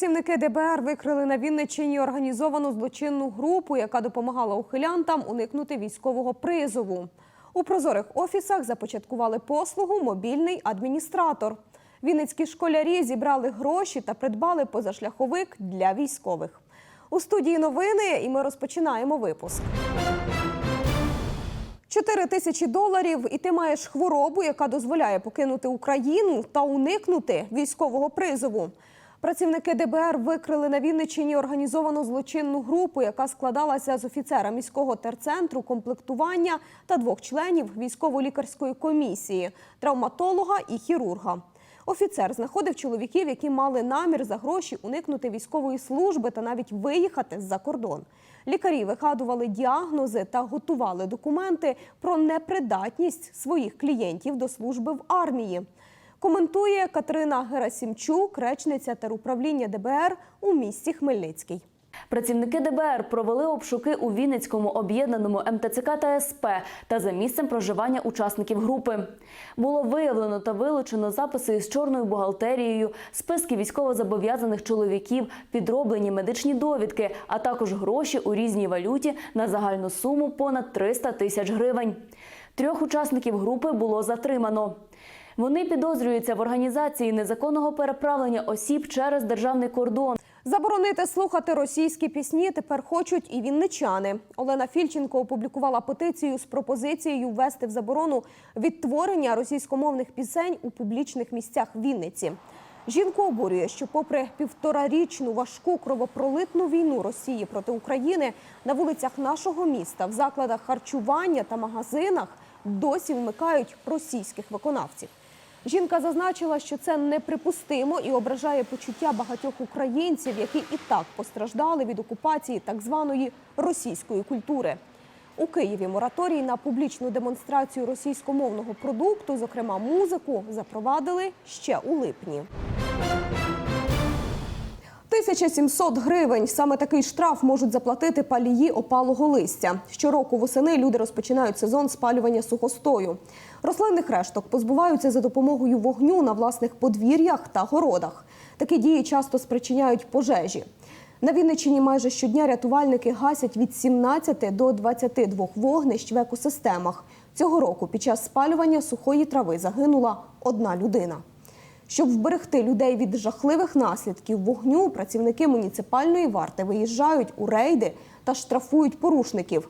Працівники ДБР викрили на Вінниччині організовану злочинну групу, яка допомагала ухилянтам уникнути військового призову. У прозорих офісах започаткували послугу мобільний адміністратор. Вінницькі школярі зібрали гроші та придбали позашляховик для військових. У студії новини і ми розпочинаємо випуск. 4 тисячі доларів, і ти маєш хворобу, яка дозволяє покинути Україну та уникнути військового призову. Працівники ДБР викрили на Вінниччині організовану злочинну групу, яка складалася з офіцера міського терцентру комплектування та двох членів військово-лікарської комісії травматолога і хірурга. Офіцер знаходив чоловіків, які мали намір за гроші уникнути військової служби та навіть виїхати за кордон. Лікарі вигадували діагнози та готували документи про непридатність своїх клієнтів до служби в армії. Коментує Катерина Герасімчук, речниця теруправління ДБР у місті Хмельницький. Працівники ДБР провели обшуки у Вінницькому об'єднаному МТЦК та СП та за місцем проживання учасників групи. Було виявлено та вилучено записи із чорною бухгалтерією, списки військовозобов'язаних чоловіків, підроблені медичні довідки, а також гроші у різній валюті на загальну суму понад 300 тисяч гривень. Трьох учасників групи було затримано. Вони підозрюються в організації незаконного переправлення осіб через державний кордон. Заборонити слухати російські пісні тепер хочуть і вінничани. Олена Фільченко опублікувала петицію з пропозицією ввести в заборону відтворення російськомовних пісень у публічних місцях Вінниці. Жінку обурює, що, попри півторарічну важку кровопролитну війну Росії проти України, на вулицях нашого міста, в закладах харчування та магазинах досі вмикають російських виконавців. Жінка зазначила, що це неприпустимо і ображає почуття багатьох українців, які і так постраждали від окупації так званої російської культури. У Києві мораторій на публічну демонстрацію російськомовного продукту, зокрема музику, запровадили ще у липні. 1700 гривень. Саме такий штраф можуть заплатити палії опалого листя. Щороку восени люди розпочинають сезон спалювання сухостою. Рослинних решток позбуваються за допомогою вогню на власних подвір'ях та городах. Такі дії часто спричиняють пожежі. На Вінниччині майже щодня рятувальники гасять від 17 до 22 вогнищ в екосистемах. Цього року під час спалювання сухої трави загинула одна людина. Щоб вберегти людей від жахливих наслідків вогню, працівники муніципальної варти виїжджають у рейди та штрафують порушників.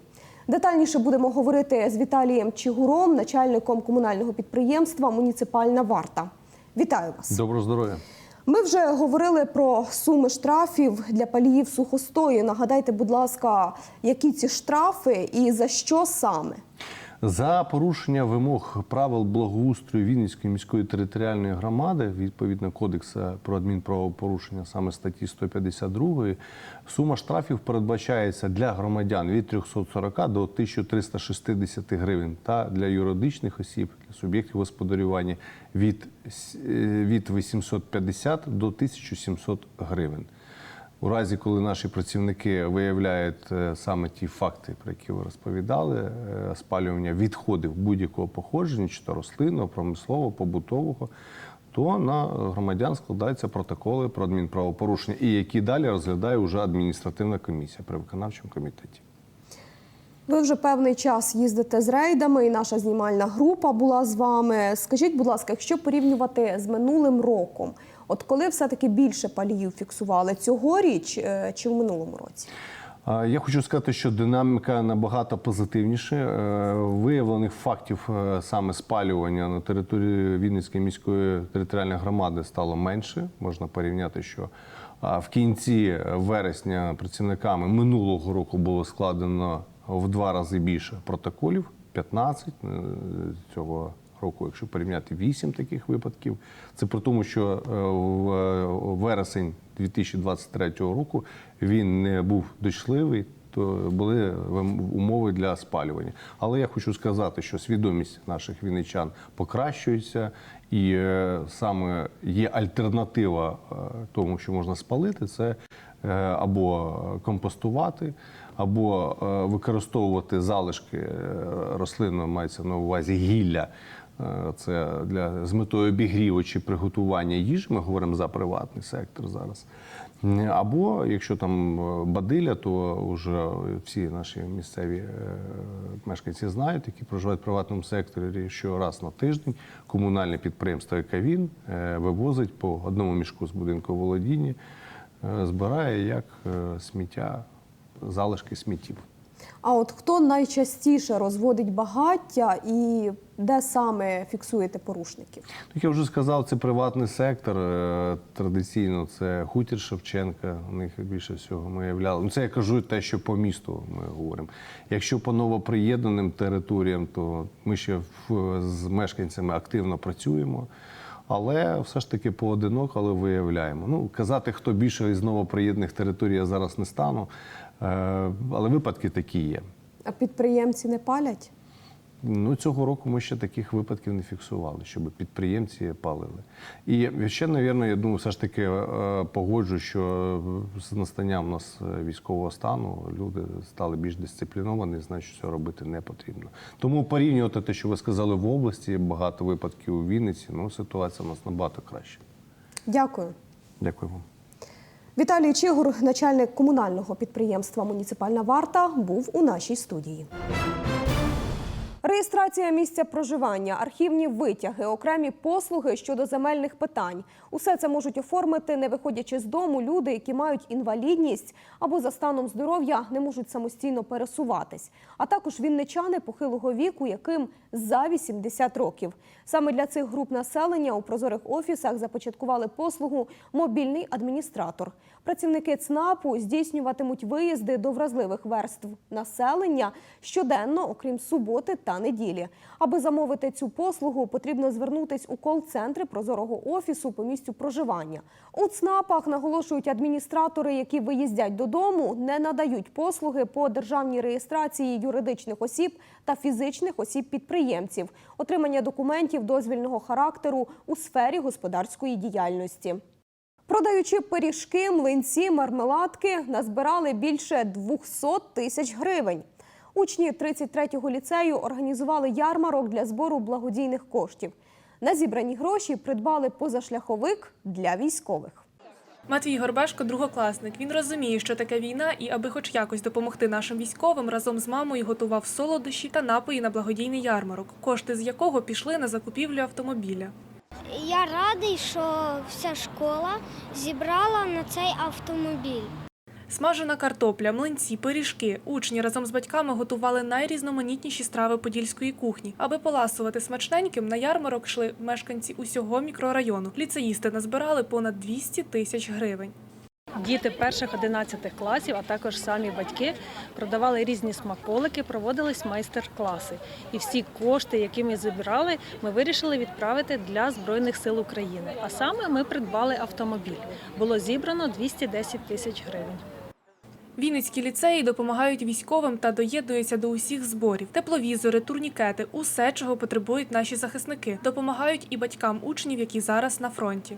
Детальніше будемо говорити з Віталієм Чигуром, начальником комунального підприємства Муніципальна варта. Вітаю вас. Доброго здоров'я. Ми вже говорили про суми штрафів для паліїв сухостою. Нагадайте, будь ласка, які ці штрафи і за що саме? За порушення вимог правил благоустрою Вінницької міської територіальної громади, відповідно кодексу про адмінправопорушення, саме статті 152, сума штрафів передбачається для громадян від 340 до 1360 гривень та для юридичних осіб, для суб'єктів господарювання від, е, від 850 до 1700 гривень. У разі, коли наші працівники виявляють е, саме ті факти, про які ви розповідали, е, спалювання відходів будь-якого походження, чи то рослинного, промислового, побутового, то на громадян складаються протоколи про адмінправопорушення, і які далі розглядає вже адміністративна комісія при виконавчому комітеті. Ви вже певний час їздите з рейдами, і наша знімальна група була з вами. Скажіть, будь ласка, якщо порівнювати з минулим роком, от коли все-таки більше паліїв фіксували цьогоріч е, чи в минулому році? Я хочу сказати, що динаміка набагато позитивніша. Е, Виявлених фактів е, саме спалювання на території Вінницької міської територіальної громади стало менше. Можна порівняти, що в кінці вересня працівниками минулого року було складено в два рази більше протоколів 15 е, цього року, якщо порівняти 8 таких випадків. Це при тому, що е, в е, вересень 2023 року він не був дочливий, то були умови для спалювання. Але я хочу сказати, що свідомість наших вінничан покращується, і е, саме є альтернатива е, тому, що можна спалити, це е, або компостувати, або е, використовувати залишки е, рослинного мається на увазі гілля. Е, Це для з метою обігріву чи приготування їжі. Ми говоримо за приватний сектор зараз. Або якщо там е, бадиля, то вже всі наші місцеві е, мешканці знають, які проживають в приватному секторі, що раз на тиждень комунальне підприємство «Екавін» вивозить по одному мішку з будинку володіння, збирає як сміття, залишки сміттів. А от хто найчастіше розводить багаття і де саме фіксуєте порушників? Як я вже сказав, це приватний сектор. е, Традиційно це хутір Шевченка. У них більше всього ми являли. Ну, це я кажу те, що по місту ми говоримо. Якщо по новоприєднаним територіям, то ми ще з мешканцями активно працюємо. Але все ж таки поодиноко, але виявляємо. Ну, казати, хто більше із новоприєднаних територій, я зараз не стану. Е, Але випадки такі є. А підприємці не палять? Ну, цього року ми ще таких випадків не фіксували, щоб підприємці палили. І ще, навірно, я думаю, все ж таки е, погоджу, що з настанням у нас е, військового стану люди стали більш дисципліновані, знають, що робити не потрібно. Тому порівнювати те, що ви сказали в області, багато випадків у Вінниці, ну ситуація у нас набагато краща. Дякую. Дякую вам. Віталій Чигур, начальник комунального підприємства Муніципальна варта, був у нашій студії. Реєстрація місця проживання, архівні витяги, окремі послуги щодо земельних питань. Усе це можуть оформити, не виходячи з дому, люди, які мають інвалідність або за станом здоров'я не можуть самостійно пересуватись. А також вінничани похилого віку, яким за 80 років. Саме для цих груп населення у прозорих офісах започаткували послугу мобільний адміністратор. Працівники ЦНАПу здійснюватимуть виїзди до вразливих верств населення щоденно, окрім суботи та неділі. Аби замовити цю послугу, потрібно звернутись у кол-центри прозорого офісу по місцю проживання. У ЦНАПах наголошують адміністратори, які виїздять додому, не надають послуги по державній реєстрації юридичних осіб та фізичних осіб-підприємців, отримання документів дозвільного характеру у сфері господарської діяльності. Продаючи пиріжки, млинці, мармеладки, назбирали більше 200 тисяч гривень. Учні 33-го ліцею організували ярмарок для збору благодійних коштів. На зібрані гроші придбали позашляховик для військових. Матвій Горбешко другокласник. Він розуміє, що таке війна, і аби хоч якось допомогти нашим військовим, разом з мамою готував солодощі та напої на благодійний ярмарок, кошти з якого пішли на закупівлю автомобіля. Я радий, що вся школа зібрала на цей автомобіль. Смажена картопля, млинці, пиріжки. Учні разом з батьками готували найрізноманітніші страви подільської кухні. Аби поласувати смачненьким, на ярмарок йшли мешканці усього мікрорайону. Ліцеїсти назбирали понад 200 тисяч гривень. Діти перших 11 класів, а також самі батьки продавали різні смаколики, проводились майстер-класи. І всі кошти, які ми зібрали, ми вирішили відправити для Збройних сил України. А саме ми придбали автомобіль. Було зібрано 210 тисяч гривень. Вінницькі ліцеї допомагають військовим та доєднуються до усіх зборів. Тепловізори, турнікети усе, чого потребують наші захисники. Допомагають і батькам учнів, які зараз на фронті.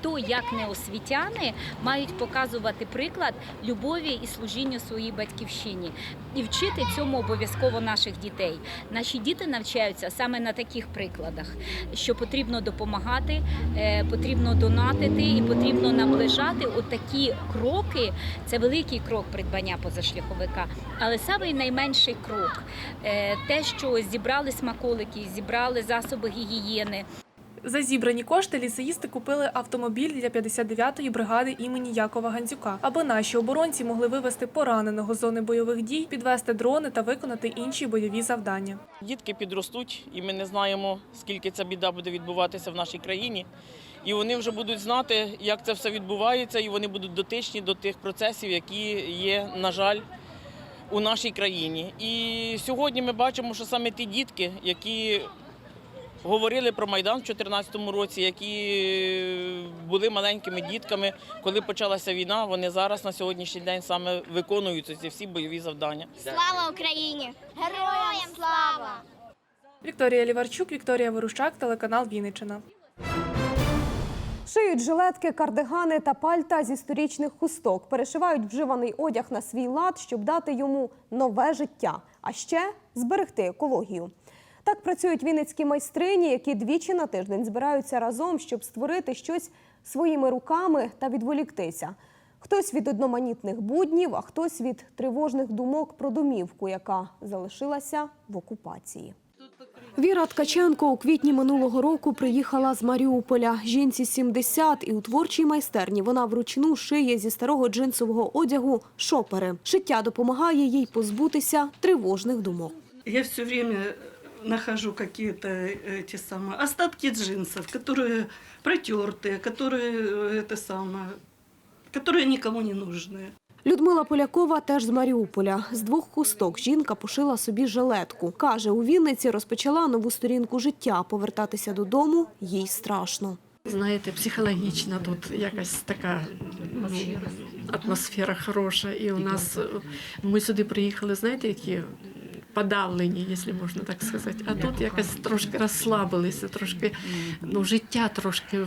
То як не освітяни мають показувати приклад любові і служінню своїй батьківщині і вчити цьому обов'язково наших дітей. Наші діти навчаються саме на таких прикладах, що потрібно допомагати, е, потрібно донатити і потрібно наближати отакі кроки. Це великий крок придбання позашляховика, але самий найменший крок е, те, що зібрали смаколики, зібрали засоби гігієни. За зібрані кошти ліцеїсти купили автомобіль для 59-ї бригади імені Якова Гандзюка, аби наші оборонці могли вивести пораненого з зони бойових дій, підвести дрони та виконати інші бойові завдання. Дітки підростуть, і ми не знаємо, скільки ця біда буде відбуватися в нашій країні. І вони вже будуть знати, як це все відбувається, і вони будуть дотичні до тих процесів, які є, на жаль, у нашій країні. І сьогодні ми бачимо, що саме ті дітки, які говорили про Майдан в 2014 році, які були маленькими дітками, коли почалася війна, вони зараз на сьогоднішній день саме виконують ці всі бойові завдання. Слава Україні! Героям слава! Вікторія Ліварчук, Вікторія Ворущак, телеканал Вінниччина. Шиють жилетки, кардигани та пальта зі сторічних хусток. Перешивають вживаний одяг на свій лад, щоб дати йому нове життя, а ще зберегти екологію. Так працюють вінницькі майстрині, які двічі на тиждень збираються разом, щоб створити щось своїми руками та відволіктися. Хтось від одноманітних буднів, а хтось від тривожних думок про домівку, яка залишилася в окупації. Віра Ткаченко у квітні минулого року приїхала з Маріуполя. Жінці 70 і у творчій майстерні вона вручну шиє зі старого джинсового одягу шопери. Шиття допомагає їй позбутися тривожних думок. Я все время нахожу какие-то эти самые остатки джинсов, которые протертые, которые э, это самое, которые никому не нужны. Людмила Полякова теж з Маріуполя. З двох хусток жінка пошила собі жилетку. Каже, у Вінниці розпочала нову сторінку життя. Повертатися додому їй страшно. Знаєте, психологічна тут якась така ну, атмосфера хороша. І у нас е, ми сюди приїхали, знаєте, які подавлені, якщо можна так сказати. А тут якось трошки розслабилися, трошки ну, життя трошки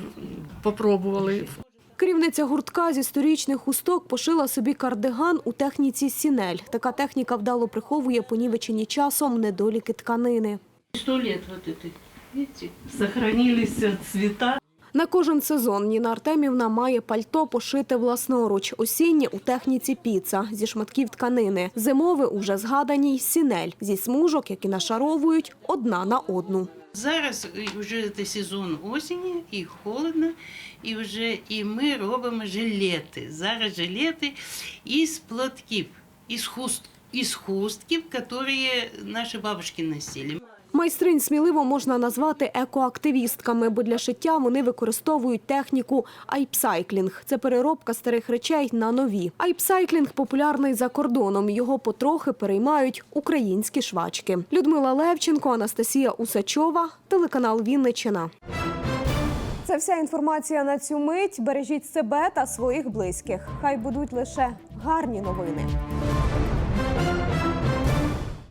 попробували. Керівниця гуртка зі сторічних хусток пошила собі кардиган у техніці сінель. Така техніка вдало приховує понівечені часом недоліки тканини. Сто лет вот это, видите, сохранились э, цвета. На кожен сезон Ніна Артемівна має пальто пошите власноруч. Осіннє у техніці піца зі шматків тканини. Зимове у вже згаданій сінель зі смужок, які нашаровують одна на одну. Зараз вже сезон осені і холодно, і вже і ми робимо жилети. Зараз жилети із платків, із хуст, із хустків, які наші бабушки носили. Майстринь сміливо можна назвати екоактивістками, бо для шиття вони використовують техніку айпсайклінг. Це переробка старих речей на нові. Айпсайклінг популярний за кордоном. Його потрохи переймають українські швачки. Людмила Левченко, Анастасія Усачова, телеканал Вінниччина. Це вся інформація на цю мить. Бережіть себе та своїх близьких. Хай будуть лише гарні новини.